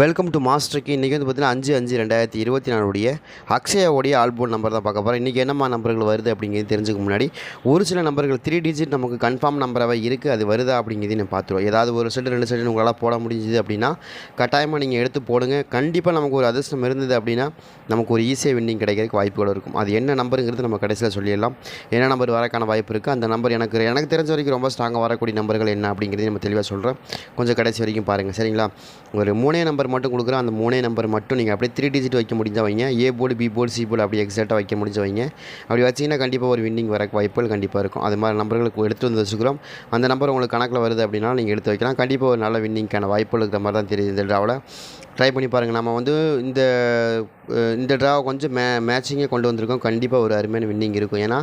Welcome to மாஸ்டருக்கு இன்றைக்கி வந்து பார்த்தீங்கன்னா அஞ்சு அஞ்சு ரெண்டாயிரத்தி இருபத்தி நாலுடைய அக்ஷயாவுடைய ஆல்போர்ட் நம்பர் தான் பார்க்க போகிறோம் இன்றைக்கி என்னம்மா நம்பர்கள் வருது அப்படிங்கிறது தெரிஞ்சுக்க முன்னாடி ஒரு சில நம்பர்கள் த்ரீ டிஜிட் நமக்கு கன்ஃபார்ம் நம்பராகவே இருக்குது அது வருதா அப்படிங்கிறது நான் பார்த்துருவோம். ஏதாவது ஒரு செட்டு ரெண்டு செட்டு உங்களால் போட முடிஞ்சுது அப்படின்னா கட்டாயமாக நீங்கள் எடுத்து போடுங்க. கண்டிப்பாக நமக்கு ஒரு அதிர்ஷ்டம் இருந்தது அப்படின்னா நமக்கு ஒரு ஈஸியாக வின்னிங் கிடைக்கிறதுக்கு வாய்ப்புகள் இருக்கும். அது என்ன நம்பருங்கிறது நம்ம கடைசியில் சொல்லிடலாம். என்ன நம்பர் வரக்கான வாய்ப்பு இருக்குது அந்த நம்பர் எனக்கு எனக்கு தெரிஞ்ச வரைக்கும் ரொம்ப ஸ்ட்ராங்காக வரக்கூடிய நம்பர்கள் என்ன அப்படிங்கிறது நம்ம தெளிவாக சொல்கிறேன் கொஞ்சம் கடைசி வரைக்கும் பாருங்கள் சரிங்களா? ஒரு மூணே நம்பர் மட்டும் கொடுக்குறோம் அந்த மூணே நம்பர் மட்டும் நீங்கள் அப்படியே த்ரீ டிஜிட் வைக்க முடிஞ்சா வைங்க. A board B board C board அப்படி எக்ஸாக்டாக வைக்க முடிஞ்ச வைங்க. அப்படி வச்சிங்கன்னா கண்டிப்பாக ஒரு வின்னிங் வர வாய்ப்புகள் கண்டிப்பாக இருக்கும். அது மாதிரி நம்பர்களுக்கு எடுத்து வந்து வச்சுக்கிறோம். அந்த நம்பர் உங்களுக்கு கணக்கில் வருது அப்படின்னா நீங்கள் எடுத்து வைக்கலாம். கண்டிப்பாக ஒரு நல்ல வின்னிங்க்கான வாய்ப்புகள் இருக்கிற மாதிரி தான் தெரியுது இந்த ட்ராவில் ட்ரை பண்ணி பாருங்கள் நம்ம வந்து இந்த இந்த ட்ராவை கொஞ்சம் மே மேட்சிங்கே கொண்டு வந்திருக்கோம். கண்டிப்பாக ஒரு அருமையான வின்னிங் இருக்கும். ஏன்னா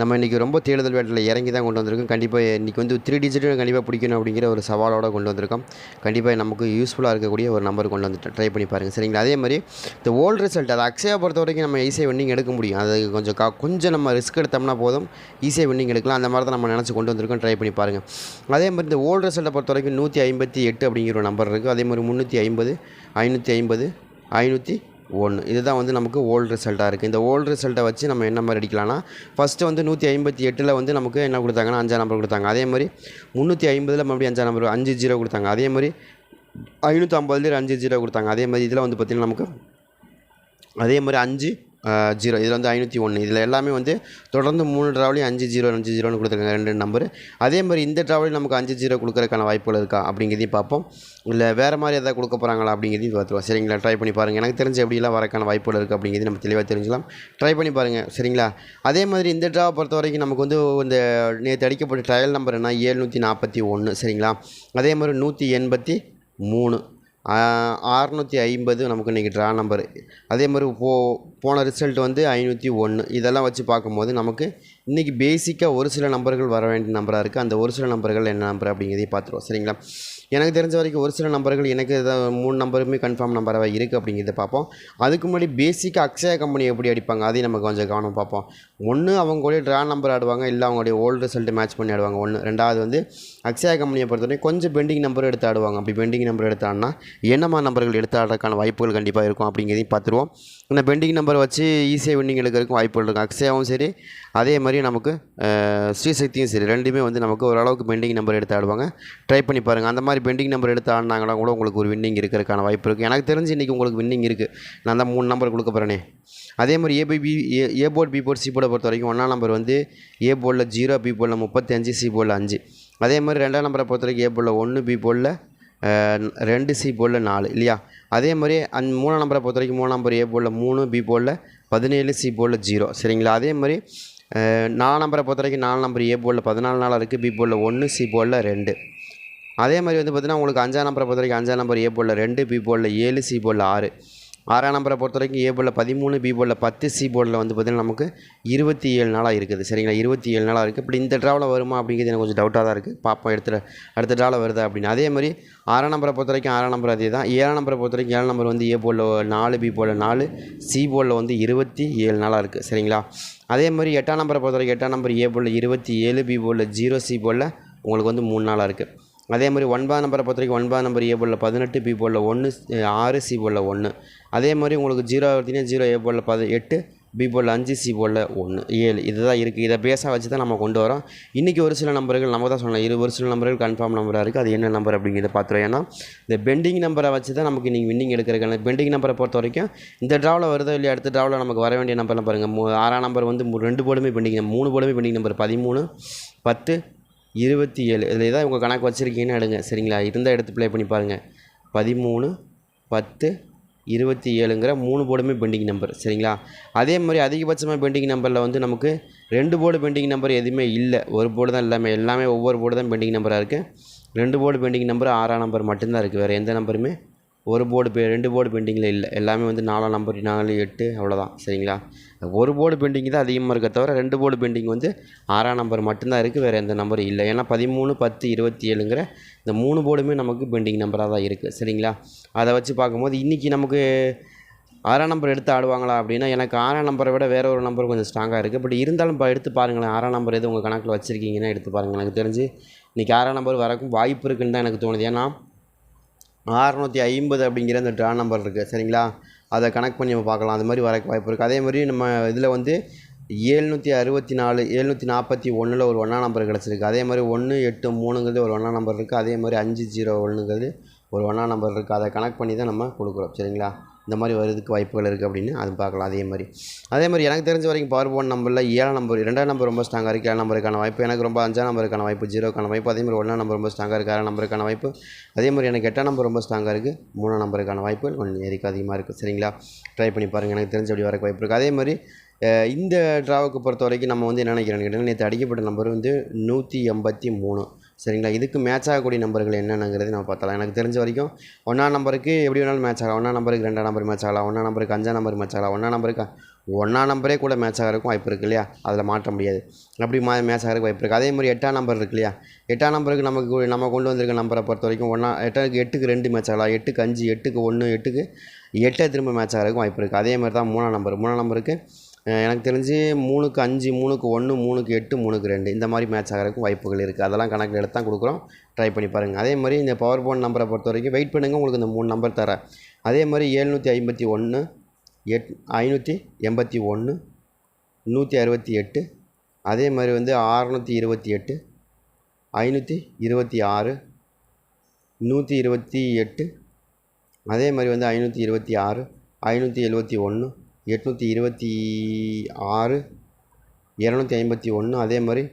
நம்ம இன்றைக்கி ரொம்ப தேடுதல் வேட்டில் இறங்கி தான் கொண்டு வந்திருக்கோம். கண்டிப்பாக இன்றைக்கி வந்து த்ரீ டிஜிட்டும் கண்டிப்பாக பிடிக்கணும் அப்படிங்கிற ஒரு சவாலோடு கொண்டு வந்திருக்கோம். கண்டிப்பாக நமக்கு யூஸ்ஃபுல்லாக இருக்கக்கூடிய ஒரு நம்பர் கொண்டு வந்து ட்ரை பண்ணி பாருங்கள் சரிங்களா? அதே மாதிரி இந்த ஓல்டு ரிசல்ட் அதை அக்ஸையை பொறுத்த வரைக்கும் நம்ம ஈஸியாக வின்னிங் எடுக்க முடியும். அது கொஞ்சம் கா கொஞ்சம் நம்ம ரிஸ்க் எடுத்தோம்னா போதும். ஈஸியாக வின்னிங் எடுக்கலாம். அந்த மாதிரி தான் நம்ம நினச்சி கொண்டு வந்திருக்கோம். ட்ரை பண்ணி பாருங்கள் அதே மாதிரி இந்த ஓல்டு ரிசல்ட்டை பொறுத்த வரைக்கும் நூற்றி ஐம்பத்தி எட்டு அப்படிங்கிற ஒரு நம்பர் இருக்குது அதே மாதிரி முந்நூற்றி ஐம்பது ஐநூற்றி ஐம்பது ஐநூற்றி ஒன்று இதுதான் வந்து நமக்கு ஓல்டு ரிசல்ட்டாக இருக்குது இந்த ஓல்டு ரிசல்ட்டை வச்சு நம்ம என்ன மாதிரி அடிக்கலாம்னா ஃபஸ்ட்டு வந்து நூற்றி ஐம்பத்தி எட்டில் வந்து நமக்கு என்ன கொடுத்தாங்கன்னா அஞ்சாம் நம்பர் கொடுத்தாங்க. அதே மாதிரி முந்நூற்றி ஐம்பதில் மறுபடியும் அஞ்சாம் நம்பர் அஞ்சு ஜீரோ கொடுத்தாங்க. அதே மாதிரி ஐநூற்றம்பதுலேயே அஞ்சு ஜீரோ கொடுத்தாங்க. அதே மாதிரி இதில் வந்து பார்த்திங்கன்னா நமக்கு அதே மாதிரி அஞ்சு ஜீரோ. இதில் வந்து ஐநூற்றி ஒன்று. இதில் எல்லாமே வந்து தொடர்ந்து மூணு ட்ராவலையும் அஞ்சு ஜீரோ அஞ்சு ஜீரோன்னு கொடுத்துருக்காங்க. ரெண்டு நம்பர். அதே மாதிரி இந்த ட்ராவலையும் நமக்கு அஞ்சு ஜீரோ கொடுக்குறதுக்கான வாய்ப்புகள் இருக்கா அப்படிங்கிறதையும் பார்ப்போம். இல்லை வேறு மாதிரி எதாவது கொடுக்க போகிறாங்களா அப்படிங்கிறதையும் பார்த்துருவோம். சரிங்களா? ட்ரை பண்ணி பாருங்கள் எனக்கு தெரிஞ்ச எப்படிலாம் வரக்கான வாய்ப்புகள் இருக்குது அப்படிங்கிறது நம்ம தெளிவாக தெரிஞ்சுக்கலாம். ட்ரை பண்ணி பாருங்கள் சரிங்களா? அதே மாதிரி இந்த ட்ராவை பொறுத்த வரைக்கும் நமக்கு வந்து இந்த நேற்று அடிக்கப்பட்ட ட்ரையல் நம்பர் என்ன? ஏழ்நூற்றி நாற்பத்தி ஒன்று. சரிங்களா? அதே மாதிரி நூற்றி எண்பத்தி மூணு. அறநூற்றி ஐம்பது நமக்கு இன்றைக்கி ட்ரா நம்பரு அதே மாதிரி போ போன ரிசல்ட் வந்து ஐநூற்றி ஒன்று இதெல்லாம் வச்சு பார்க்கும்போது நமக்கு இன்றைக்கி பேசிக்காக ஒரு சில நம்பர்கள் வர வேண்டிய நம்பராக இருக்குது அந்த ஒரு சில நம்பர்கள் என்ன நம்பர் அப்படிங்கிறதையும் பார்த்துருவோம். சரிங்களா? எனக்கு தெரிஞ்ச வரைக்கும் ஒரு சில நம்பர்கள் எனக்கு இதை மூணு நம்பருமே கன்ஃபார்ம் நம்பராக இருக்குது அப்படிங்கிறத பார்ப்போம். அதுக்கு முன்னாடி பேசிக்காக அக்ஷயா கம்பெனி எப்படி அடிப்பாங்க அதையும் நம்ம கொஞ்சம் கவனம் பார்ப்போம். ஒன்று அவங்களுடைய ட்ரா நம்பர் ஆடுவாங்க இல்லை அவங்களுடைய ஓல்டு ரிசல்ட் மேட்ச் பண்ணி ஆடுவாங்க. ஒன்று ரெண்டாவது வந்து அக்ஷயா கம்பெனியை பொறுத்தவரைக்கும் கொஞ்சம் பெண்டிங் நம்பர் எடுத்து ஆடுவாங்க. அப்படி பெண்டிங் நம்பர் எடுத்தாங்கன்னா என்னமா நம்பர்கள் எடுத்து ஆடுறதுக்கான வாய்ப்புகள் கண்டிப்பாக இருக்கும் அப்படிங்கிறதையும் பார்த்துருவோம். இந்த பெண்டிங் நம்பர் வச்சு ஈஸியாக வின்னிங் எடுக்கிறதுக்கும் வாய்ப்புகள் இருக்கும் அக்ஷயாவும் சரி அதே மாதிரி நமக்கு ஸ்ரீசக்தியும் சரி ரெண்டுமே வந்து நமக்கு ஓரளவுக்கு பெண்டிங் நம்பர் எடுத்து ஆடுவாங்க. ட்ரை பண்ணி பாருங்கள் அந்த மாதிரி பெண்டிங் நம்பர் எடுத்து ஆடினாங்கன்னா கூட உங்களுக்கு ஒரு வின்னிங் இருக்கிறதுக்கான வாய்ப்பு இருக்குது எனக்கு தெரிஞ்சு இன்றைக்கி உங்களுக்கு வின்னிங் இருக்குது நான் தான் மூணு நம்பர் கொடுக்க போகிறேனே அதே மாதிரி A B B A A board B board C போர்டை பொறுத்த வரைக்கும் ஒன்றாம் நம்பர் வந்து ஏ போர்டில் ஜீரோ பி போர்டில் முப்பத்தஞ்சு சி போர்டில் அஞ்சு. அதே மாதிரி ரெண்டாம் நம்பரை பொறுத்த வரைக்கும் ஏ போர்டில் ஒன்று பி போர்டில் ரெண்டு சி போலில் நாலு இல்லையா? அதே மாதிரி அந் மூணாம் நம்பரை பொறுத்த வரைக்கும் மூணாம் நம்பர் ஏ போலில் மூணு பி போலில் பதினேழு சி போலில் ஜீரோ சரிங்களா? அதே மாதிரி நாலு நாலாம் நம்பரை பொறுத்த வரைக்கும் நாலு நம்பர் ஏ போலில் பதினாலு நாளாக இருக்குது பி போலில் ஒன்று சி போலில் ரெண்டு. அதே மாதிரி வந்து பார்த்திங்கன்னா உங்களுக்கு அஞ்சாம் நம்பரை பொறுத்த வரைக்கும் அஞ்சாம் நம்பர் ஏ போலில் ரெண்டு பி போலில் ஏழு சி போலில் ஆறு. ஆறாம் நம்பரை பொறுத்த வரைக்கும் ஏ பதிமூணு பி போர்டில் பத்து சி போர்டில் வந்து பார்த்திங்கன்னா நமக்கு இருபத்தி ஏழு நாளாக இருக்குது. சரிங்களா? இருபத்தி ஏழு நாளாக இருக்குது. இப்படி இந்த ட்ராவில் வருமா அப்படிங்கிறது எனக்கு கொஞ்சம் டவுட்டாக தான் இருக்குது. பார்ப்போம் எடுத்து அடுத்த ட்ராவில் வருதா அப்படின்னு. அதே மாதிரி ஆறாம் நம்பரை பொறுத்த வரைக்கும் ஆறாம் நம்பர் அதே தான். ஏழாம் நம்பரை பொறுத்த வரைக்கும் ஏழாம் நம்பர் வந்து ஏ போர்டில் நாலு பி போர்டில் நாலு சி போர்டில் வந்து இருபத்தி ஏழு நாளாக இருக்குது. சரிங்களா? அதே மாதிரி எட்டாம் நம்பரை பொறுத்த வரைக்கும் எட்டாம் நம்பர் ஏ போர்டில் இருபத்தி ஏழு பி போர்டில் ஜீரோ சி போர்டில் உங்களுக்கு வந்து மூணு நாளாக இருக்குது. அதே மாதிரி ஒன்பதாம் நம்பரை பொறுத்த வரைக்கும் ஒன்பதாம் நம்பர் ஏ போலில் பதினெட்டு பி போலில் ஒன்று ஆறு சி போலில் ஒன்று அதே மாதிரி உங்களுக்கு ஜீரோ பார்த்தீங்கன்னா ஜீரோ ஏ போலில் பது எட்டு பி போலில் அஞ்சு சி போலில் ஒன்று ஏழு. இதுதான் இருக்குது இதை பேச வச்சு தான் நம்ம கொண்டு வரோம். இன்றைக்கி ஒரு சில நம்பர்கள் நம்ம தான் சொல்லலாம் இரு ஒரு சில நம்பர்கள் கன்ஃபார்ம் நம்பராக இருக்குது அது என்ன நம்பர் அப்படிங்கிறத பார்த்துருவோம். ஏன்னா இந்த பெண்டிங் நம்பரை வச்சு தான் நமக்கு நீங்கள் வின்னிங் எடுக்கிறதுக்கான பெண்டிங் நம்பரை பொறுத்த வரைக்கும் இந்த ட்ராவில் வருதோ இல்லையா அடுத்த ட்ராவில் நமக்கு வர வேண்டிய நம்பர்லாம் பாருங்கள் மூ ஆறாம் நம்பர் வந்து ரெண்டு போலுமே பெண்டிங் மூணு போலுமே பெண்டிங் நம்பர் பதிமூணு பத்து இருபத்தி ஏழு. இதில் ஏதாவது உங்கள் கணக்கு வச்சுருக்கீங்கன்னு எடுங்க. சரிங்களா? இருந்தால் எடுத்து ப்ளே பண்ணி பாருங்கள் பதிமூணு பத்து இருபத்தி ஏழுங்கிற மூணு போர்டுமே பெண்டிங் நம்பர் சரிங்களா? அதே மாதிரி அதிகபட்சமாக பெண்டிங் நம்பரில் வந்து நமக்கு ரெண்டு போர்டு பெண்டிங் நம்பர் எதுவுமே இல்லை. ஒரு போர்டு தான் எல்லாமே எல்லாமே ஒவ்வொரு போர்டு தான் பெண்டிங் நம்பராக இருக்குது ரெண்டு போர்டு பெண்டிங் நம்பர் ஆறாம் நம்பர் மட்டும்தான் இருக்குது வேறு எந்த நம்பருமே ஒரு போர்டு பெ ரெண்டு போர்டு பெண்டிங்கில் இல்லை. எல்லாமே வந்து நாலாம் நம்பர் நாலு எட்டு அவ்வளோதான் சரிங்களா? ஒரு போர்டு பெயிண்டிங் தான் அதிகமாக இருக்க தவிர ரெண்டு போர்டு பெயிண்டிங் வந்து ஆறாம் நம்பர் மட்டும்தான் இருக்குது வேறு எந்த நம்பரும் இல்லை. ஏன்னா பதிமூணு பத்து இருபத்தி ஏழுங்கிற இந்த மூணு போர்டுமே நமக்கு பெண்டிங் நம்பராக தான் இருக்குது சரிங்களா? அதை வச்சு பார்க்கும்போது இன்றைக்கி நமக்கு ஆறாம் நம்பர் எடுத்து ஆடுவாங்களா அப்படின்னா எனக்கு ஆறாம் நம்பரை விட வேறு ஒரு நம்பர் கொஞ்சம் ஸ்ட்ராங்காக இருக்குது பட் இருந்தாலும் இப்போ எடுத்து பாருங்களேன். ஆறாம் நம்பர் எது உங்கள் கணக்கில் வச்சுருக்கீங்கன்னா எடுத்து பாருங்கள் எனக்கு தெரிஞ்சு இன்றைக்கி ஆறாம் நம்பர் வரக்கும் வாய்ப்பு இருக்குன்னு தான் எனக்கு தோணுது. ஏன்னா அறநூற்றி ஐம்பது அப்படிங்கிற அந்த ட்ரா நம்பர் இருக்குது சரிங்களா? அதை கனெக்ட் பண்ணி நம்ம பார்க்கலாம். அது மாதிரி வர வாய்ப்பு இருக்குது அதே மாதிரி நம்ம இதில் வந்து ஏழ்நூற்றி அறுபத்தி நாலு ஏழ்நூற்றி நாற்பத்தி ஒன்றில் ஒரு ஒன்றா நம்பர் கிடச்சிருக்கு. அதே மாதிரி ஒன்று எட்டு மூணுங்கிறது ஒரு ஒன்றா நம்பர் இருக்குது அதே மாதிரி அஞ்சு ஜீரோ ஒன்றுங்கிறது ஒரு ஒன்றா நம்பர் இருக்குது அதை கனெக்ட் பண்ணி தான் நம்ம கொடுக்குறோம். சரிங்களா? இந்த மாதிரி வரதுக்கு வாய்ப்புகள் இருக்குது அப்படின்னு அது பார்க்கலாம். அதே மாதிரி. அதே மாதிரி எனக்கு தெரிஞ்ச வரைக்கும் பவர் போன் நம்பரில் ஏழாம் நம்பர் ரெண்டாம் நம்பர் ரொம்ப ஸ்ட்ராங்காக இருக்குது ஏழாம் நம்பருக்கான வாய்ப்பு எனக்கு ரொம்ப அஞ்சாம் நம்பருக்கான வாய்ப்பு ஜீரோக்கான வாய்ப்பு. அதே மாதிரி ஒன்றாம் நம்பர் ரொம்ப ஸ்ட்ராங்காக இருக்குது ஆறாம் நம்பருக்கான வாய்ப்பு. அதே மாதிரி எனக்கு எட்டாம் நம்பர் ரொம்ப ஸ்ட்ராங்காக இருக்குது மூணாம் நம்பருக்கான வாய்ப்புகள் கொஞ்சம் ஏறிக்கு அதிகமாக இருக்குது சரிங்களா? ட்ரை பண்ணி பாருங்கள் எனக்கு தெரிஞ்ச அப்படி வரக்கு வாய்ப்பு இருக்குது அதே மாதிரி இந்த ட்ராவுக்கு பொறுத்த வரைக்கும் நம்ம வந்து என்ன நினைக்கிறோன்னு கேட்டிங்கன்னா நேற்று அடிக்கப்பட்ட நம்பர் வந்து நூற்றி எண்பத்தி மூணு. சரிங்களா? இதுக்கு மேட்ச் ஆகக்கூடிய நம்பர்கள் என்னென்னங்கிறது நம்ம பார்த்தலாம் எனக்கு தெரிஞ்ச வரைக்கும் ஒன்றாம் நம்பருக்கு எப்படி வேணாலும் மேட்ச் ஆகலாம். ஒன்றாம் நம்பருக்கு ரெண்டாம் நம்பர் மேட்ச் ஆகலாம். ஒன்றாம் நம்பருக்கு அஞ்சாம் நம்பர் மேட்ச் ஆகலாம். ஒன்றாம் நம்பருக்கு ஒன்றாம் நம்பரே கூட மேட்ச் ஆகிறதுக்கும் வாய்ப்பு இருக்குது இல்லையா? அதில் மாற்ற முடியாது. அப்படி மா மேட்ச் ஆகிறதுக்கு வாய்ப்பு இருக்குது அதே மாதிரி எட்டாம் நம்பர் இருக்கு இல்லையா? எட்டாம் நம்பருக்கு நமக்கு நம்ம கொண்டு வந்திருக்க நம்பரை பொறுத்த வரைக்கும் ஒன்றா எட்டாக்கு எட்டுக்கு ரெண்டு மேட்ச் ஆகலாம். எட்டுக்கு அஞ்சு எட்டுக்கு ஒன்று எட்டுக்கு எட்டை திரும்ப மேட்ச் ஆகிறதுக்கும் வாய்ப்பு இருக்குது அதே மாதிரி தான் மூணாம் நம்பர். மூணாம் நம்பருக்கு எனக்கு தெரிஞ்சு மூணுக்கு அஞ்சு மூணுக்கு ஒன்று மூணுக்கு எட்டு மூணுக்கு ரெண்டு. இந்த மாதிரி மேட்ச் ஆகிறதுக்கும் வாய்ப்புகள் இருக்குது அதெல்லாம் கணக்கில் எடுத்து தான் கொடுக்குறோம். ட்ரை பண்ணி பாருங்கள் அதே மாதிரி இந்த பவர் போன் நம்பரை பொறுத்த வரைக்கும் வெயிட் பண்ணுங்கள் உங்களுக்கு இந்த மூணு நம்பர் தரேன். அதே மாதிரி ஏழ்நூற்றி ஐம்பத்தி ஒன்று எட் ஐநூற்றி எண்பத்தி ஒன்று நூற்றி அறுபத்தி எட்டு. அதே மாதிரி வந்து அறநூற்றி இருபத்தி எட்டு ஐநூற்றி இருபத்தி ஆறு நூற்றி இருபத்தி எட்டு. அதே மாதிரி வந்து ஐநூற்றி இருபத்தி ஆறு ஐநூற்றி எழுபத்தி ஒன்று எட்நூற்றி இருபத்தி ஆறு இரநூத்தி ஐம்பத்தி ஒன்று அதே மாதிரி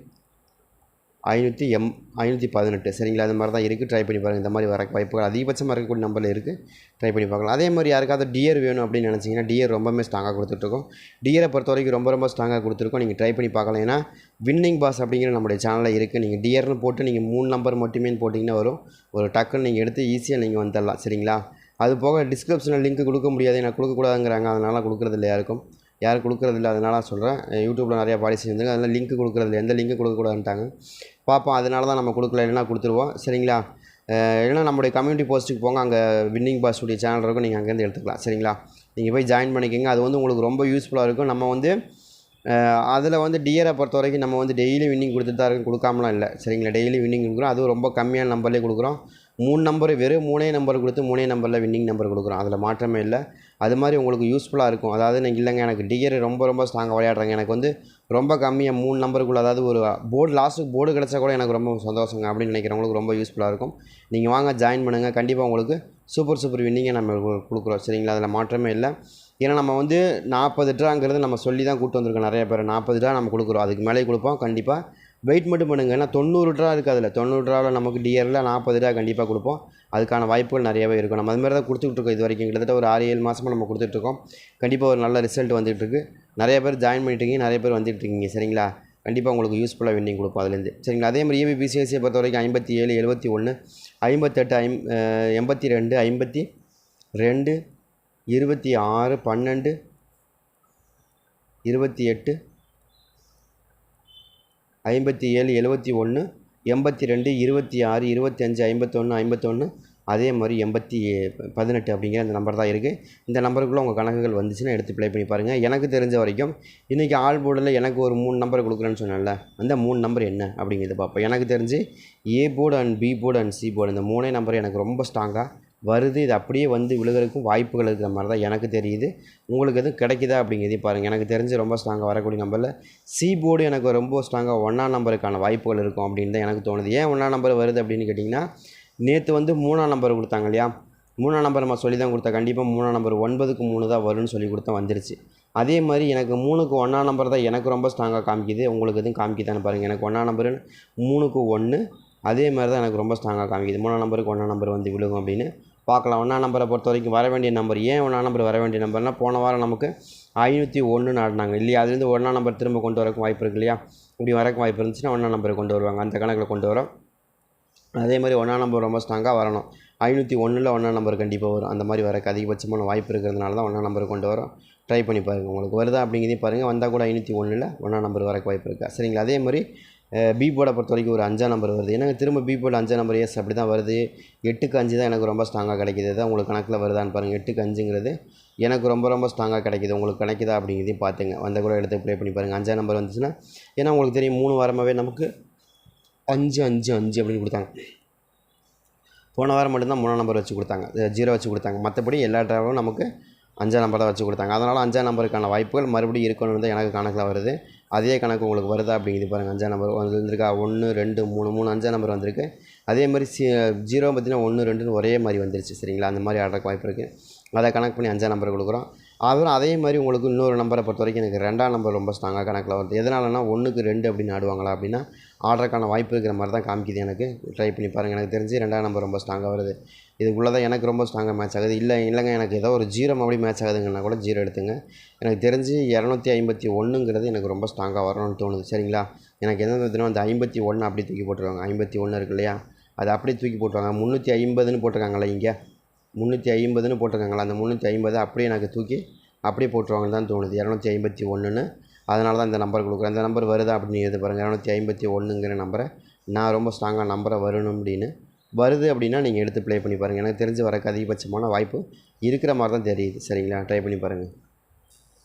ஐநூற்றி எம் ஐநூற்றி பதினெட்டு. சரிங்களா? அது மாதிரி தான் இருக்குது ட்ரை பண்ணி பாருங்கள் இந்த மாதிரி வர வாய்ப்புகள் அதிகபட்சமாக இருக்கக்கூடிய நம்பரில் இருக்குது ட்ரை பண்ணி பார்க்கலாம். அதே மாதிரி யாருக்காவது டியர் வேணும் அப்படின்னு நினச்சிங்கன்னா டியர் ரொம்பவே ஸ்ட்ராங்காக கொடுத்துட்ருக்கோம். டியரை பொறுத்த வரைக்கும் ரொம்ப ரொம்ப ஸ்ட்ராங்காக கொடுத்துருக்கோம். நீங்கள் ட்ரை பண்ணி பார்க்கலாம். ஏன்னா வின்னிங் பாஸ் அப்படிங்கிற நம்மளுடைய சேனலில் இருக்குது நீங்கள் டியர்னு போட்டு நீங்கள் மூணு நம்பர் மட்டுமே போட்டிங்கன்னா வரும். ஒரு டக்குன்னு நீங்கள் எடுத்து ஈஸியாக நீங்கள் வந்துடலாம். சரிங்களா? அது போக டிஸ்கிரிப்ஷனில் லிங்க் கொடுக்க முடியாது எனக்கு கொடுக்கக்கூடாதுங்கிறாங்க. அதனால் கொடுக்குறது இல்லை யாருக்கும். யாரும் கொடுக்குறதில்ல அதனால சொல்கிறேன் யூடியூப்பில் நிறையா பாலிசி வந்துங்க அதனால் லிங்க் கொடுக்குறதில்ல. எந்த லிங்க் கொடுக்கக்கூடாதுன்ட்டாங்க. பார்ப்போம். அதனால தான் நம்ம கொடுக்கல. இல்லைனா கொடுத்துருவோம். சரிங்களா? இல்லைன்னா இல்லைனா நம்மளுடைய கம்யூனிட்டி போஸ்ட்டுக்கு போங்க. அங்கே வின்னிங் பாஸ் உடைய சேனல் இருக்கும். நீங்கள் அங்கேருந்து எடுத்துக்கலாம். சரிங்களா? நீங்கள் போய் ஜாயின் பண்ணிக்கோங்க. அது வந்து உங்களுக்கு ரொம்ப யூஸ்ஃபுல்லாக இருக்கும். நம்ம வந்து அதில் வந்து டியரை பொறுத்த வரைக்கும் நம்ம வந்து டெய்லி வின்னிங் கொடுத்துட்டு தான் இருக்கும். கொடுக்காமலாம் இல்லை. சரிங்களா? டெய்லி வின்னிங் கொடுக்குறோம். அதுவும் ரொம்ப கம்மியான நம்பர்லேயே கொடுக்குறோம். மூணு நம்பர் வெறும் மூணே நம்பர் கொடுத்து மூணே நம்பரில் வின்னிங் நம்பர் கொடுக்குறோம். அதில் மாற்றமே இல்லை. அது மாதிரி உங்களுக்கு யூஸ்ஃபுல்லாக இருக்கும். அதாவது நீங்கள் இல்லைங்க எனக்கு டிகிரி ரொம்ப ரொம்ப ஸ்ட்ராங்காக விளையாடுறாங்க. எனக்கு வந்து ரொம்ப கம்மியாக மூணு நம்பருக்குள்ள அதாவது ஒரு போர்டு லாஸ்ட்டுக்கு போர்டு கிடச்சா கூட எனக்கு ரொம்ப சந்தோஷங்க அப்படின்னு நினைக்கிறவங்களுக்கு ரொம்ப யூஸ்ஃபுல்லாக இருக்கும். நீங்கள் வாங்க ஜாயின் பண்ணுங்கள் கண்டிப்பாக உங்களுக்கு சூப்பர் சூப்பர் வின்னிங்கை நம்ம கொடுக்குறோம். சரிங்களா? அதில் மாற்றமே இல்லை. ஏன்னா நம்ம வந்து நாற்பது ட்ராங்கிறது நம்ம சொல்லி தான் கூப்பிட்டு வந்திருக்கோம். நிறைய பேர் நாற்பது ட்ரா நம்ம கொடுக்குறோம். அதுக்கு மேலே கொடுப்போம். கண்டிப்பாக வெயிட் மட்டும் பண்ணுங்கள் ஏன்னா தொண்ணூறு ட்ரா இருக்குது அதில். தொண்ணூறு ட்ராவில் நமக்கு டியரில் நாற்பது ரூபா கண்டிப்பாக கொடுப்போம். அதுக்கான வாய்ப்புகள் நிறையவே இருக்கும். நம்ம அதுமாதிரி தான் கொடுத்துட்ருக்கோம் இது வரைக்கும். கிட்டத்தட்ட ஒரு ஆறு ஏழு மாதமாக நம்ம கொடுத்துட்ருக்கோம் கண்டிப்பாக ஒரு நல்ல ரிசல்ட் வந்துகிட்ருக்கு நிறைய பேர் ஜாயின் பண்ணிட்டீங்க நிறைய பேர் வந்துட்டு இருக்கீங்க. சரிங்களா? கண்டிப்பாக உங்களுக்கு யூஸ்ஃபுல்லாக வின்னிங் கொடுப்போம் அதுலேருந்து. சரிங்களா? அதே மாதிரி E ஏபி பிசிஎஸ்சியை பொறுத்த வரைக்கும் ஐம்பத்தி ஏழு எழுபத்தி ஒன்று ஐம்பத்தெட்டு ஐம் எண்பத்தி ரெண்டு ஐம்பத்தி ரெண்டு இருபத்தி ஆறு பன்னெண்டு இருபத்தி எட்டு ஐம்பத்தி ஏழு எழுபத்தி ஒன்று எண்பத்தி ரெண்டு இருபத்தி ஆறு இருபத்தஞ்சி ஐம்பத்தொன்று ஐம்பத்தொன்று அதே மாதிரி எண்பத்தி பதினெட்டு அப்படிங்கிற அந்த நம்பர் தான் இருக்குது இந்த நம்பருக்குள்ளே உங்கள் கணக்குகள் வந்துச்சுன்னா எடுத்து ப்ளே பண்ணி பாருங்கள் எனக்கு தெரிஞ்ச வரைக்கும் இன்றைக்கி ஆல் போர்டில் எனக்கு ஒரு மூணு நம்பர் கொடுக்குறேன்னு சொன்னேன்ல அந்த மூணு நம்பர் என்ன அப்படிங்கிறத பார்ப்போம். எனக்கு தெரிஞ்சு A board and B board and C board இந்த மூணே நம்பர் எனக்கு ரொம்ப ஸ்ட்ராங்காக வருது இது அப்படியே வந்து விழுகிறதுக்கும் வாய்ப்புகள் இருக்கிற மாதிரி தான் எனக்கு தெரியுது. உங்களுக்கு எதுவும் கிடைக்குதா அப்படிங்கிறதையும் பாருங்கள் எனக்கு தெரிஞ்சு ரொம்ப ஸ்ட்ராங்காக வரக்கூடிய நம்பரில் சி போர்டு எனக்கு ரொம்ப ஸ்ட்ராங்காக ஒன்றாம் நம்பருக்கான வாய்ப்புகள் இருக்கும் அப்படின்னு தான் எனக்கு தோணுது. ஏன் ஒன்றாம் நம்பர் வருது அப்படின்னு கேட்டிங்கன்னா நேற்று வந்து மூணாம் நம்பர் கொடுத்தாங்க இல்லையா? மூணாம் நம்பர் நம்ம சொல்லி தான் கொடுத்தா கண்டிப்பாக மூணாம் நம்பர் ஒன்பதுக்கு மூணு தான் வரும்னு சொல்லி கொடுத்தா வந்துருச்சு. அதே மாதிரி எனக்கு மூணுக்கு ஒன்றாம் நம்பர் தான் எனக்கு ரொம்ப ஸ்ட்ராங்காக காமிக்குது. உங்களுக்கு எதுவும் காமிக்குதான்னு பாருங்கள் எனக்கு ஒன்றாம் நம்பர் மூணுக்கு ஒன்று அதே மாதிரி தான் எனக்கு ரொம்ப ஸ்ட்ராங்காக காமிக்குது. மூணாம் நம்பருக்கு ஒன்றாம் நம்பர் வந்து விழுகும் அப்படின்னு. பார்க்கலாம். ஒன்றா நம்பரை பொறுத்த வரைக்கும் வர வேண்டிய நம்பர் ஏன் ஒன்றா நம்பர் வர வேண்டிய நம்பர்னால் போன வாரம் நமக்கு ஐநூற்றி ஒன்று நாடினாங்க இல்லையா? அதுலேருந்து ஒன்றா நம்பர் திரும்ப கொண்டு வரக்கும் வாய்ப்பு இருக்கு இல்லையா? இப்படி வரக்கும் வாய்ப்பு இருந்துச்சுன்னா ஒன்றா நம்பரை கொண்டு வருவாங்க. அந்த கணக்கில் கொண்டு வரோம். அதே மாதிரி ஒன்றா நம்பர் ரொம்ப ஸ்ட்ராங்காக வரணும். ஐநூற்றி ஒன்றில் ஒன்றா நம்பர் கண்டிப்பாக வரும். அந்த மாதிரி வரக்கு அதிகபட்சமான வாய்ப்பு இருக்கிறதுனால தான் ஒன்றா நம்பர் கொண்டு வரோம். ட்ரை பண்ணி பாருங்கள் உங்களுக்கு வருதா அப்படிங்கிறதையும் பாருங்கள் வந்தால் கூட ஐநூற்றி ஒன்றில் ஒன்றா நம்பர் வரக்கு வாய்ப்பு இருக்கா? சரிங்களா? அதே மாதிரி பி போர்டை பொறுத்த வரைக்கும் ஒரு அஞ்சாம் நம்பர் வருது. எனக்கு திரும்ப பி போர்டு அஞ்சாம் நம்பர் எஸ் அப்படி தான் வருது. எட்டுக்கு அஞ்சு தான் எனக்கு ரொம்ப ஸ்ட்ராங்காக கிடைக்கிது. தான் உங்களுக்கு கணக்கில் வருதான்னு பாருங்கள் எட்டுக்கு அஞ்சுங்கிறது எனக்கு ரொம்ப ரொம்ப ஸ்ட்ராங்காக கிடைக்கிது. உங்களுக்கு கிடைக்குதா அப்படிங்கிறதையும் பார்த்துங்க. வந்த கூட எடுத்து ப்ளே பண்ணி பாருங்கள் அஞ்சாம் நம்பர் வந்துச்சுன்னா ஏன்னா உங்களுக்கு தெரியும் மூணு வாரமாகவே நமக்கு அஞ்சு அஞ்சு அஞ்சு அப்படின்னு கொடுத்தாங்க. போன வாரம் மட்டும்தான் மூணாம் நம்பர் வச்சு கொடுத்தாங்க. ஜீரோ வச்சு கொடுத்தாங்க. மற்றபடி எல்லா டிராவலும் நமக்கு அஞ்சாம் நம்பர் தான் வச்சு கொடுத்தாங்க. அதனால் அஞ்சாம் நம்பருக்கான வாய்ப்புகள் மறுபடியும் இருக்கணும்னு தான் எனக்கு கணக்கில் வருது. அதே கணக்கு உங்களுக்கு வருதா அப்படிங்கிறது பாருங்கள் அஞ்சாம் நம்பர் வந்துருக்கா ஒன்று ரெண்டு மூணு மூணு அஞ்சாம் நம்பர் வந்திருக்கு. அதே மாதிரி சி ஜீரோ பார்த்தீங்கன்னா ஒன்று ரெண்டுன்னு ஒரே மாதிரி வந்துருச்சு. சரிங்களா? அந்த மாதிரி ஆடுறக்கு வாய்ப்பு இருக்குது அதை கணக்கு பண்ணி அஞ்சாம் நம்பர் கொடுக்குறோம். அதுவும் அதே மாதிரி உங்களுக்கு இன்னொரு நம்பரை பொறுத்த வரைக்கும் எனக்கு ரெண்டாம் நம்பர் ரொம்ப ஸ்ட்ராங்காக கணக்கில் வருது. எதனாலனா ஒன்றுக்கு ரெண்டு அப்படின்னு ஆடுவாங்களா அப்படின்னா ஆடுறதுக்கான வாய்ப்பு இருக்கிற மாதிரி தான் காமிக்குது எனக்கு. ட்ரை பண்ணி பாருங்கள் எனக்கு தெரிஞ்சு ரெண்டாம் நம்பர் ரொம்ப ஸ்ட்ராங்காக வருது. இதுக்குள்ளே தான் எனக்கு ரொம்ப ஸ்ட்ராங்காக மேட்ச் ஆகுது. இல்லை இல்லைங்க எனக்கு ஏதோ ஒரு ஜீரோ மறுபடியும் மேட்ச் ஆகுதுங்கன்னா கூட ஜீரோ எடுத்துங்க. எனக்கு தெரிஞ்சு இரநூத்தி ஐம்பத்தி ஒன்றுங்கிறது எனக்கு ரொம்ப ஸ்ட்ராங்காக வரணும்னு தோணுது. சரிங்களா? எனக்கு எந்த தினம் அந்த ஐம்பத்தி ஒன்று அப்படி தூக்கி போட்டுருவாங்க. ஐம்பத்தி ஒன்று இருக்கு இல்லையா? அதை அப்படியே தூக்கி போட்டுருவாங்க. முந்நூற்றி ஐம்பதுன்னு போட்டிருக்காங்களே இங்கே. முந்நூற்றி ஐம்பதுன்னு போட்டிருக்காங்களா அந்த முந்நூற்றி ஐம்பது அப்படியே எனக்கு தூக்கி அப்படியே போட்டுருவாங்கன்னு தான் தோணுது. இரநூத்தி ஐம்பத்தி ஒன்றுன்னு. அதனால தான் இந்த நம்பர் கொடுக்குறேன். இந்த நம்பர் வருதா அப்படின்னு எது பாருங்கள் இரநூத்தி ஐம்பத்தி ஒன்றுங்கிற நம்பரை நான் ரொம்ப ஸ்ட்ராங்காக நம்பரை வரணும் அப்படின்னு. வருது அப்படின்னா நீங்கள் எடுத்து ப்ளே பண்ணி பாருங்கள் எனக்கு தெரிஞ்சு வரக்கு அதிகபட்சமான வாய்ப்பு இருக்கிற மாதிரி தான் தெரியுது. சரிங்களா? ட்ரை பண்ணி பாருங்கள்